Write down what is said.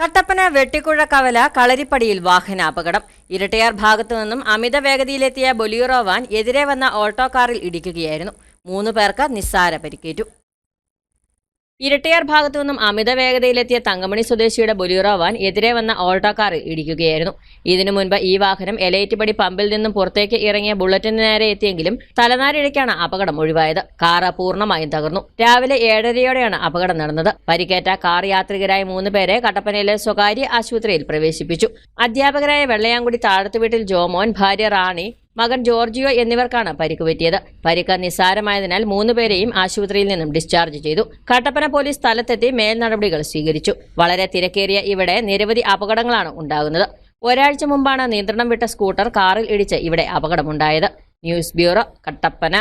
കട്ടപ്പന വെട്ടിക്കുഴ കവല കളരിപ്പടിയിൽ വാഹനാപകടം. ഇരട്ടയാർ ഭാഗത്തു നിന്നും അമിത വേഗതയിലെത്തിയ ബൊലിയറോ വാൻ എതിരെ വന്ന ഓട്ടോ കാറിൽ ഇടിക്കുകയായിരുന്നു. മൂന്ന് പേർക്ക് നിസ്സാര പരിക്കേറ്റു. ഇരട്ടയാർ ഭാഗത്തു നിന്നും അമിത വേഗതയിലെത്തിയ തങ്കമണി സ്വദേശിയുടെ ബൊലീറോ എതിരെ വന്ന ഓൾട്ടോ കാർ ഇടിക്കുകയായിരുന്നു. ഇതിനു മുൻപ് ഈ വാഹനം എലൈറ്റ്പടി പമ്പിൽ നിന്നും പുറത്തേക്ക് ഇറങ്ങിയ ബുള്ളറ്റിന് നേരെ എത്തിയെങ്കിലും തലനാരിഴയ്ക്കാണ് അപകടം ഒഴിവായത്. കാർ പൂർണമായും തകർന്നു. രാവിലെ ഏഴരയോടെയാണ് അപകടം നടന്നത്. പരിക്കേറ്റ കാർ യാത്രികരായ മൂന്ന് പേരെ കട്ടപ്പനയിലെ സ്വകാര്യ ആശുപത്രിയിൽ പ്രവേശിപ്പിച്ചു. അധ്യാപകരായ വെള്ളയാങ്കുടി താഴത്തുവീട്ടിൽ ജോമോൻ ഭാര്യ റാണി മകൻ ജോർജിയോ എന്നിവർക്കാണ് പരിക്ക് പറ്റിയത്. പരിക്ക് നിസ്സാരമായതിനാൽ മൂന്നുപേരെയും ആശുപത്രിയിൽ നിന്നും ഡിസ്ചാർജ് ചെയ്തു. കട്ടപ്പന പോലീസ് സ്ഥലത്തെത്തി മേൽനടപടികൾ സ്വീകരിച്ചു. വളരെ തിരക്കേറിയ ഇവിടെ നിരവധി അപകടങ്ങളാണ് ഉണ്ടാകുന്നത്. ഒരാഴ്ച മുമ്പാണ് നിയന്ത്രണം വിട്ട സ്കൂട്ടർ കാറിൽ ഇടിച്ച് ഇവിടെ അപകടമുണ്ടായത്. News bureau Kattappana.